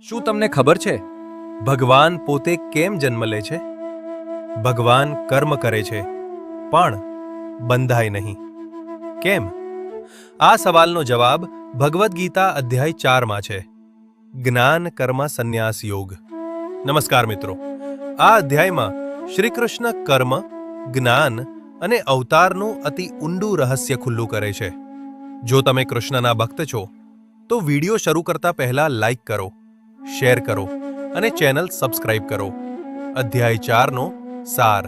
શું તમને ખબર છે? ભગવાન પોતે કેમ જન્મ લે છે? ભગવાન કર્મ કરે છે, પણ બંધાય નહીં. કેમ? આ સવાલનો જવાબ ભગવદ્ ગીતા અધ્યાય ચારમાં છે. જ્ઞાન કર્મ સંન્યાસ યોગ. નમસ્કાર મિત્રો. આ અધ્યાયમાં શ્રી કૃષ્ણ કર્મ, જ્ઞાન અને અવતારનું અતિ ઊંડું રહસ્ય ખુલ્લું કરે છે. જો તમે કૃષ્ણના ભક્ત છો, તો વિડિયો શરૂ કરતા પહેલા લાઈક કરો. શેર કરો અને ચેનલ સબસ્ક્રાઇબ કરો. અધ્યાય ચારનો સાર.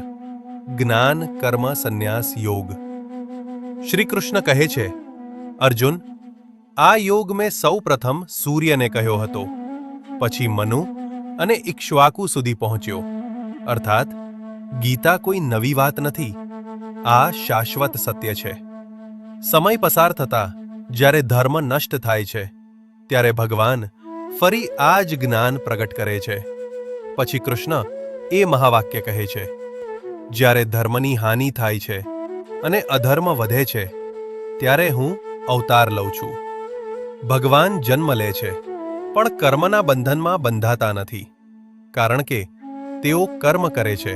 જ્ઞાન કર્મ સંન્યાસ યોગ. શ્રી કૃષ્ણ કહે છે, અર્જુન, આ યોગ મેં સૌ પ્રથમ સૂર્યને કહ્યો હતો. પછી મનુ અને ઇક્ષ્વાકુ સુધી પહોંચ્યો. અર્થાત, ગીતા કોઈ નવી વાત નથી. આ શાશ્વત સત્ય છે. સમય પસાર થતા જ્યારે ધર્મ નષ્ટ થાય છે, ત્યારે ભગવાન ફરી આ જ જ્ઞાન પ્રગટ કરે છે. પછી કૃષ્ણ એ મહાવાક્ય કહે છે, જ્યારે ધર્મની હાનિ થાય છે અને અધર્મ વધે છે, ત્યારે હું અવતાર લઉં છું. ભગવાન જન્મ લે છે, પણ કર્મના બંધનમાં બંધાતા નથી, કારણ કે તેઓ કર્મ કરે છે,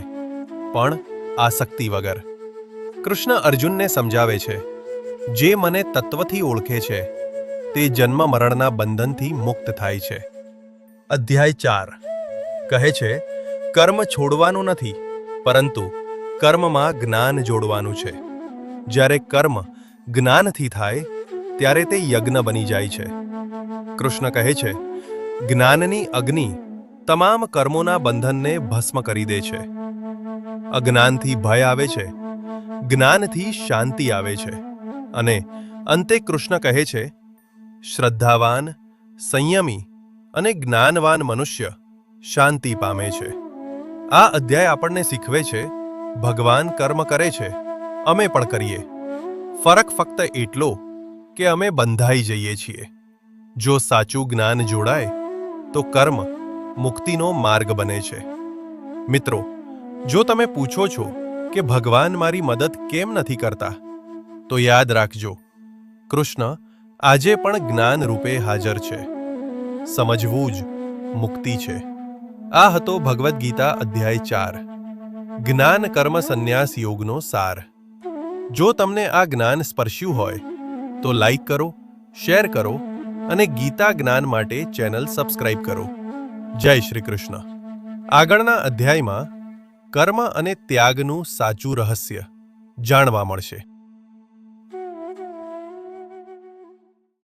પણ આસક્તિ વગર. કૃષ્ણ અર્જુનને સમજાવે છે, જે મને તત્વથી ઓળખે છે તે જન્મ મરણના બંધનથી મુક્ત થાય છે. અધ્યાય ચાર. કહે છે, કર્મ છોડવાનું નથી, પરંતુ કર્મમાં જ્ઞાન જોડવાનું છે. જ્યારે કર્મ જ્ઞાનથી થાય, ત્યારે તે યજ્ઞ બની જાય છે. કૃષ્ણ કહે છે, જ્ઞાનની અગ્નિ તમામ કર્મોના બંધનને ભસ્મ કરી દે છે. અજ્ઞાનથી ભય આવે છે, જ્ઞાનથી શાંતિ આવે છે. અને અંતે કૃષ્ણ કહે છે શ્રદ્ધાવાન, સંયમી અને જ્ઞાનવાન મનુષ્ય શાંતિ પામે છે. આ અધ્યાય આપણને શીખવે છે, ભગવાન કર્મ કરે છે, અમે પણ કરીએ. ફરક ફક્ત એટલો કે અમે બંધાઈ જઈએ છીએ. જો સાચું જ્ઞાન જોડાય, તો કર્મ મુક્તિનો માર્ગ બને છે. મિત્રો, જો તમે પૂછો છો કે ભગવાન મારી મદદ કેમ નથી કરતા, તો યાદ રાખજો, કૃષ્ણ આજે પણ જ્ઞાન રૂપે હાજર છે. સમજવું જ મુક્તિ છે. આ હતો ભગવદ્ ગીતા અધ્યાય ચાર. જ્ઞાન કર્મ સંન્યાસ યોગનો સાર. જો તમને આ જ્ઞાન સ્પર્શ્યું હોય, તો લાઈક કરો, શેર કરો અને ગીતા જ્ઞાન માટે ચેનલ સબસ્ક્રાઇબ કરો. જય શ્રી કૃષ્ણ. આગળના અધ્યાયમાં કર્મ અને ત્યાગનું સાચું રહસ્ય જાણવા મળશે.